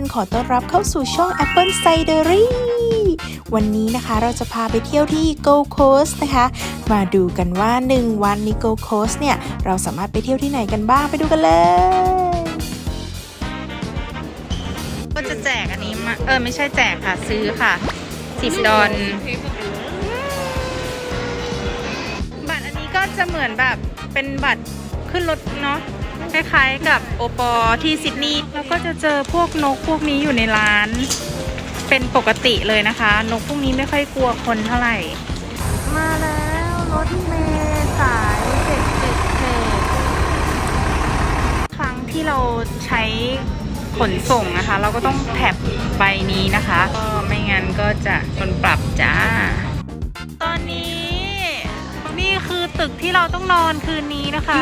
คนขอต้อนรับเข้าสู่ช่อง Apple Cidery วันนี้นะคะเราจะพาไปเที่ยวที่ Gold Coast นะคะ มาดูกันว่า 1 วันใน Gold Coast เนี่ย เราสามารถไปเที่ยวที่ไหนกันบ้างไปดูกันเลย ก็จะแจกอันนี้มาเออ ไม่ใช่แจกค่ะ ซื้อค่ะสิบดอลบัตรอันนี้ก็จะเหมือนแบบเป็นบัตรขึ้นรถเนาะ ล้ายๆ กับโอปอที่ซิดนีย์แล้วก็จะเจอพวกนกพวกนี้อยู่ในร้าน เป็นปกติเลยนะคะ นกพวกนี้ไม่ค่อยกลัวคนเท่าไหร่ มาแล้วรถเมล์สายเจ็ดเจ็ดเจ็ดครั้งที่เราใช้ขนส่งนะคะ เราก็ต้องแท็บใบนี้นะคะ ก็ไม่งั้นก็จะโดนปรับจ้า คือตึกที่เราต้องนอนคืนนี้นะคะ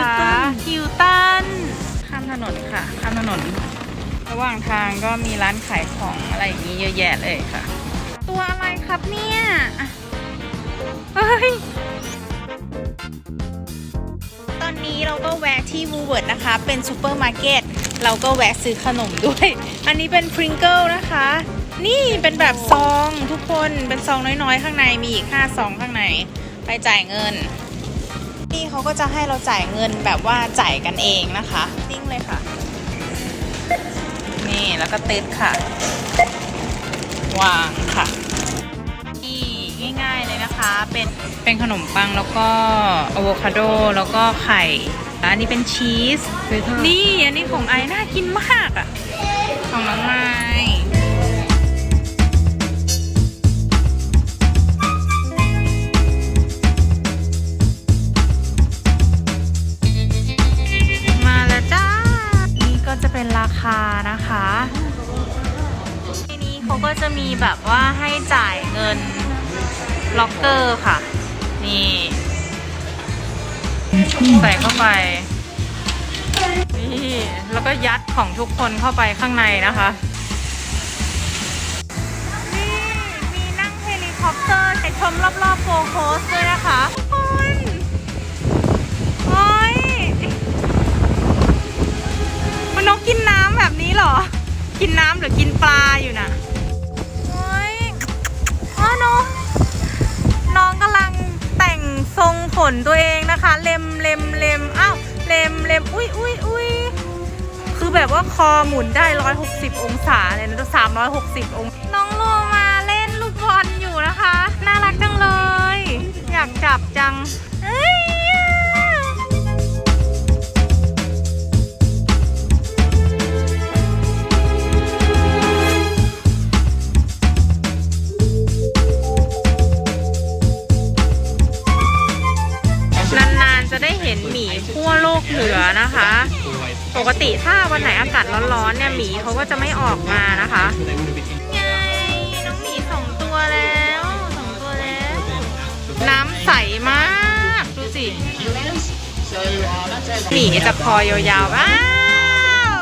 ฮิวตันข้ามถนนค่ะ ข้ามถนน ระหว่างทางก็มีร้านขายของอะไรอย่างนี้เยอะแยะเลยค่ะ ตัวอะไรครับเนี่ยอะเฮ้ยตอนนี้เราก็แวะที่วูเวิร์ดนะคะ เป็นซูเปอร์มาร์เก็ตเราก็แวะซื้อขนมด้วย อันนี้เป็นพริงเกิลนะคะ นี่เป็นแบบซองทุกคนเป็นซองน้อยๆ ข้างในมีอีก 5 ซองข้างใน ไปจ่ายเงิน นี่เขาก็จะให้เราจ่ายเงินแบบว่าจ่ายกันเองนะคะติ้งเลยค่ะ นี่แล้วก็ติดค่ะ วางค่ะนี่ง่ายๆเลยนะคะ เป็นเป็นขนมปังแล้วก็อะโวคาโดแล้วก็ไข่แล้วอันนี้เป็นชีส นี่อันนี้ของไอน่ากินมากอะ่ะของน้องไม้มาานะคะทีนี้เขาก็จะมีแบบว่าให้จ่ายเงินล็อกเกอร์ค่ะ นี่ ใส่เข้าไป นี่ แล้วก็ยัดของทุกคนเข้าไปข้างในนะคะนี่มีนั่งเฮลิคอปเตอร์ไปชมรอบๆโกโคสด้วยนะคะ กินน้ำหรือกินปลาอยู่น่ะโอ้ยอ๋อน้องน้องกำลังแต่งทรงขนตัวเองนะคะ เล็มเล็มเล็มอ้าวเล็มเล็มอุ้ยอุ้ยอุ้ยคือแบบว่าคอหมุนได้ 160 องศาเลยนะ360องศาน้องโลมาเล่นลูกบอลอยู่นะคะ น่ารักจังเลย อยากจับจังเอ้ย วันไหนอากาศร้อนๆเนี่ยหมีเขาก็จะไม่ออกมานะคะไงน้องหมีสองตัวแล้วสองตัวแล้ว น้ำใสมากดูสิหมีจะคอยาวๆอ้าว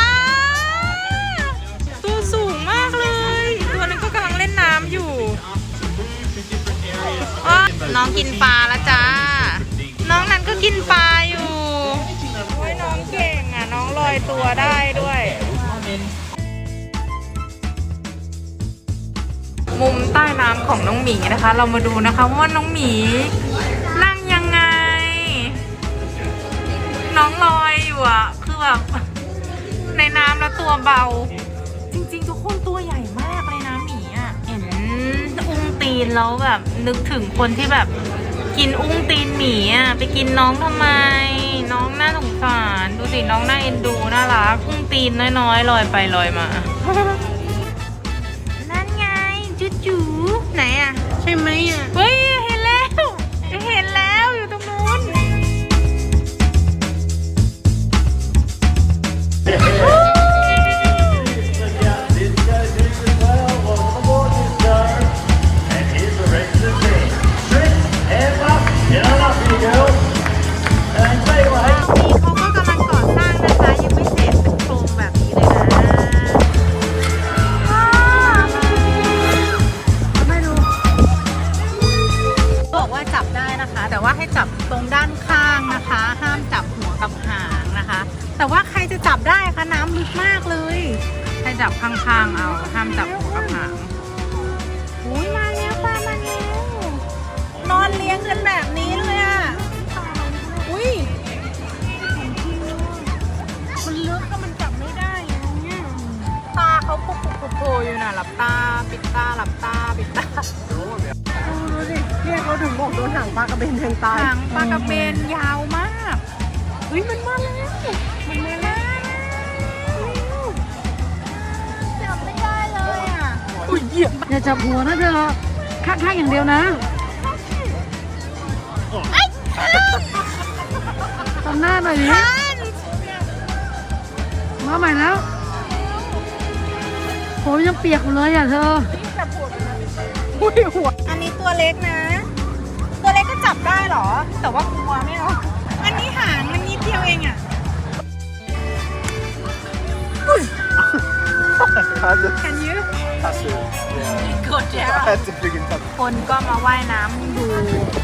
อ้าวตัวสูงมากเลย ตัวนั้นก็กำลังเล่นน้ำอยู่ น้องกินปลาแล้วจ้า ตัวได้ด้วย มุมใต้น้ำของน้องหมีนะคะ เรามาดูนะคะว่าน้องหมีนั่งยังไง น้องลอยอยู่อะคือแบบในน้ำแล้วตัวเบา จริง ๆ ทุกคนตัวใหญ่มากเลยนะหมีอะเห็นอุ้งตีนแล้วแบบนึกถึงคนที่แบบกินอุ้งตีนหมีอะไปกินน้องทำไม น้องน่าสงสาร ดูสิน้องน่าเอ็นดูน่ารักพุ่งตีนน้อยๆลอยไปลอยมา ข้างๆเอาห้ามจับหัวกับหางอุ้ยมาแล้วปลามาแล้วนอนเลี้ยงกันแบบนี้เลยอะอุ้ยมันลึกก็มันจับไม่ได้เงี้ยตาเขาปุกปุกโผล่อยู่น่ะหลับตาปิดตาหลับตาปิดตาดูดิเนี่ยเขาถึงบอกโดนหางปลากระเบนแทงตายหางปลากระเบนยาวมากเฮ้ยมันมาแล้วมันมาแล้ว เหี้ยอย่าจับหัวนะเธอข้างๆอย่างเดียวนะทำหน้าหน่อยดิมาใหม่แล้วผมยังเปียกอยู่เลยอะเธออุ้ยหัวอันนี้ตัวเล็กนะ ตัวเล็กก็จับได้เหรอ แต่ว่ากลัวไม่เอาอันนี้หางมันนิดเดียวเองอะ Can you กดแล้ว That's a big enough คนก็มาว่ายน้ำดู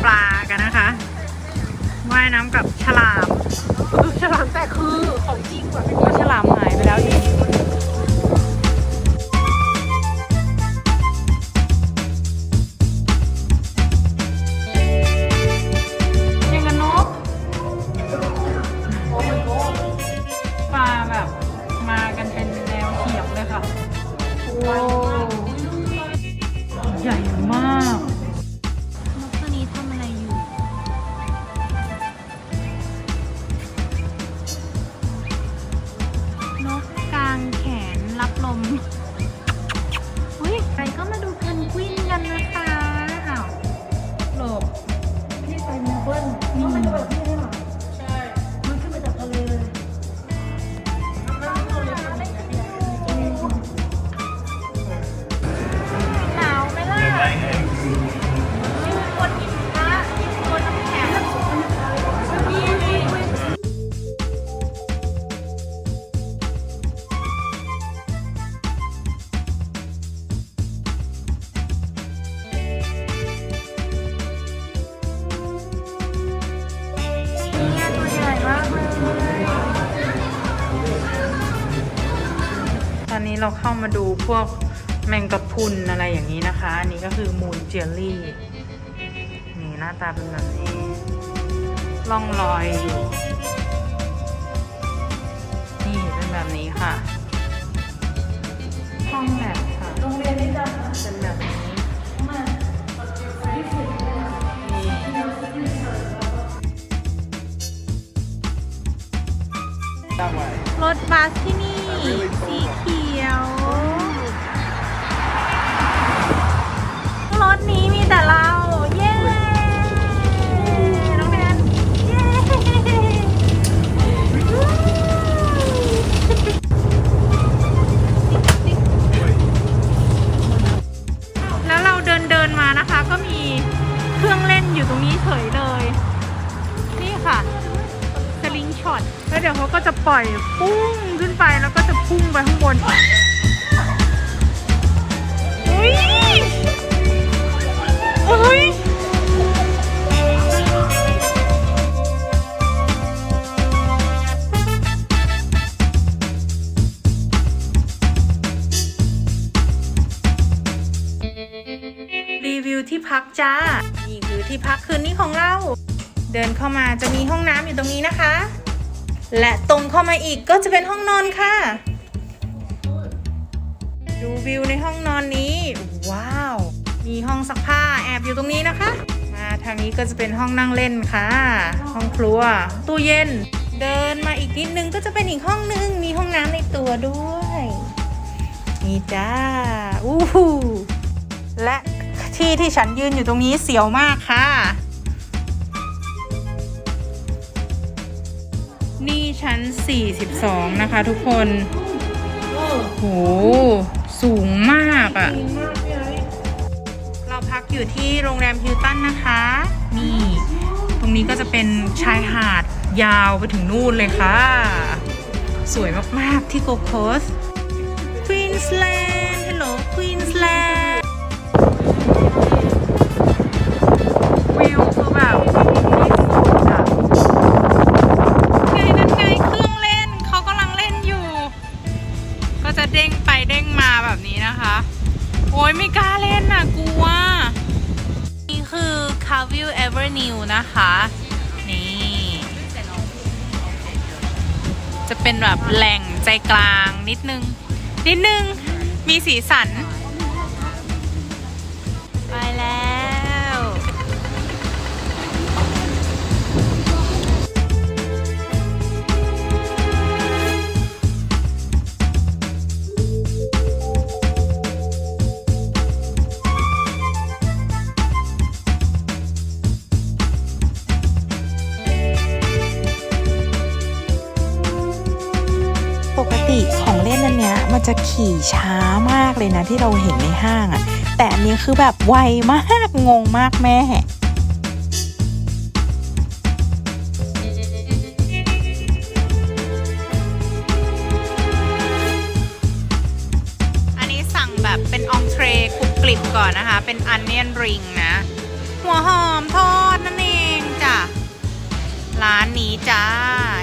ปลากันนะคะ ว่ายน้ำกับฉลาม ฉลามแต่คือของจริงกว่าก็ฉลามหายไปแล้วดิยั นนี้เราเข้ามาดูพวกแมงกะพรุนอะไรอย่างนี้นะคะ อันนี้ก็คือมูนเจลลี่ นี่หน้าตาเป็นแบบนี้ ล่องลอยอยู่นี่เป็นแบบนี้ค่ะ ห้องแบบค่ะโรงเรียนนี้จะเป็นแบบนี้มา That way รถบัสที่นี่สีเขียว รถนี้มีแต่เรา จ้า นี่คือที่พักคืนนี้ของเรา เดินเข้ามาจะมีห้องน้ำอยู่ตรงนี้นะคะ และตรงเข้ามาอีกก็จะเป็นห้องนอนค่ะ ดูวิวในห้องนอนนี้ ว้าว มีห้องซักผ้าแอบอยู่ตรงนี้นะคะ มาทางนี้ก็จะเป็นห้องนั่งเล่นค่ะ ห้องครัว ตู้เย็น เดินมาอีกนิดนึงก็จะเป็นอีกห้องนึง มีห้องน้ำในตัวด้วย นี่จ้า อู้หูและ ที่ที่ฉันยืนอยู่ตรงนี้เสียวมากค่ะ นี่ชั้น 42 นะคะทุกคนโหสูงมากอะ่ะ เราพักอยู่ที่โรงแรมฮิลตันนะคะ นี่ ตรงนี้ก็จะเป็นชายหาดยาวไปถึงนู่นเลยค่ะ สวยมาก ๆ ที่โกโคสควีนสแลนด์ฮัลโหลควีนสแลนด์ เป็นแบบแหล่งใจกลางนิดนึง นิดนึง มีสีสัน จะขี่ช้ามากเลยนะที่เราเห็นในห้างอะแต่อันนี้คือแบบไวมากงงมากแม่อันนี้สั่งแบบเป็นองเทรกรุบกริบก่อนนะคะ เป็นอันเนียนริงนะ หัวหอมทอดนั่นเองจ้ะ ร้านนี้จ้า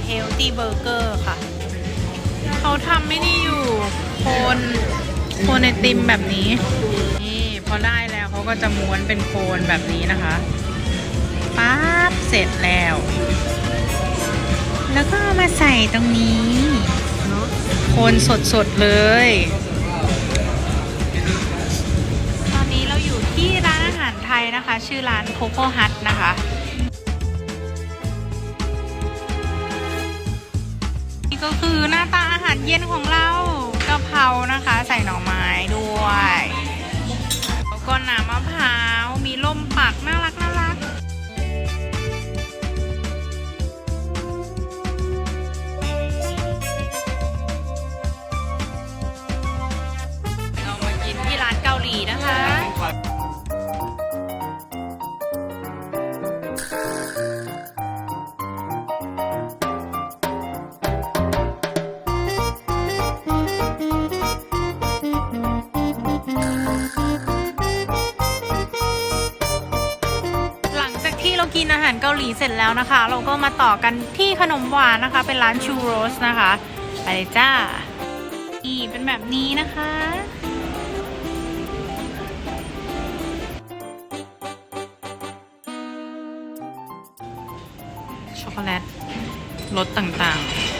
Healthy Burger ค่ะ เขาทำไม่ได้อยู่ คนโคนไอติมแบบนี้ นี่พอได้แล้วเขาก็จะม้วนเป็นโคนแบบนี้นะคะป๊าบเสร็จแล้ว แล้วก็ามาใส่ตรงนี้โคนสดๆเลย ตอนนี้เราอยู่ที่ร้านอาหารไทยนะคะ ชื่อร้านโคโค่ฮัทนะคะนี่ก็คือหน้าตาอาหารเย็นของเราะเพรานะคะ ใส่หน่อไม้ด้วยแล้วก็น้ำมะพร้าวมีล่มปักน่ารัก ลีเสร็จแล้วนะคะ เราก็มาต่อกันที่ขนมหวานนะคะ เป็นร้านชูโรสนะคะ ไปเลยจ้าอีเป็นแบบนี้นะคะช็อกโกแลตรสต่างๆ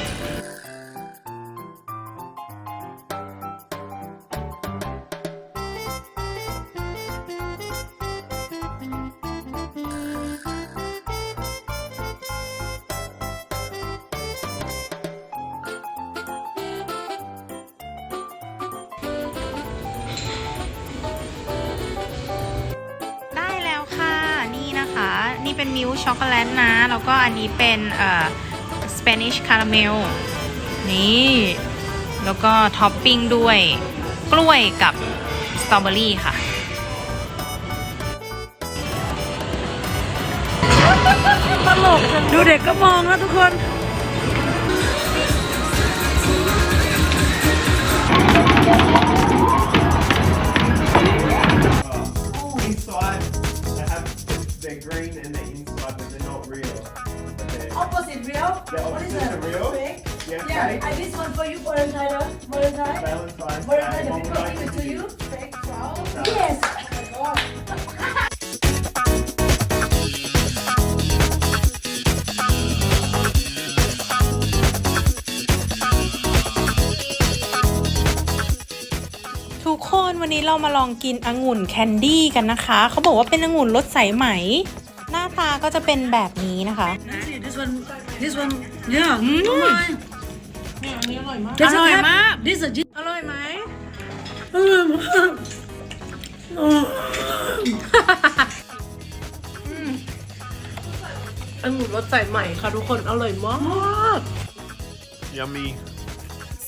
นี่เป็นมิลค์ช็อกโกแลตนะ แล้วก็อันนี้เป็นเอ่อสเปนิชคาราเมลนี่ แล้วก็ท็อปปิ้งด้วยกล้วยกับสตรอเบอรี่ค่ะ ตลกดูเด็กก็มองนะทุกคน Opposite real? they're What is opposite that? to real. Fake? Yeah, Yeah, fake. I this one for you, Valentine. Valentine. Valentine's Valentine, Day. the Mom people likes give it to to you. use- Fake flower. Yes. Oh my God. ทุกคนวันนี้เรามาลองกินองุ่นแคนดี้กันนะคะ เขาบอกว่าเป็นองุ่นรสใสไหม หน้าตาก็จะเป็นแบบนี้นะคะ See, this one, this one, yeah. Mm. Oh my. อร่อยมาก This is a อร่อยไหมอร่อยมากอ๋อองุ่นรสใส่ใหม่ค่ะทุกคนอร่อยมาก Yummy.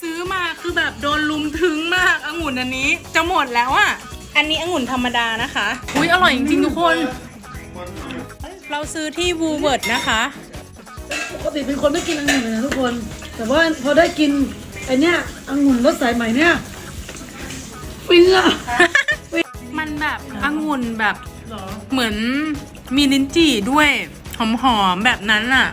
ซื้อมาคือแบบโดนลุมถึงมากองุ่นอันนี้ จะหมดแล้วอะ อันนี้องุ่นธรรมดานะคะ อุ้ยอร่อยจริงๆทุกคน เราซื้อที่วูเวิร์ดนะคะป กติเป็นคนไม่กินองุ่นเลยนะทุกคน แต่ว่าพอได้กินไอเนี้ยองุ่นรสสายใหม่เนี่ยฟินอะ มันแบบองุ่นแบบเหมือนมีลิ้นจี่ด้วย หอมๆแบบนั้นอะ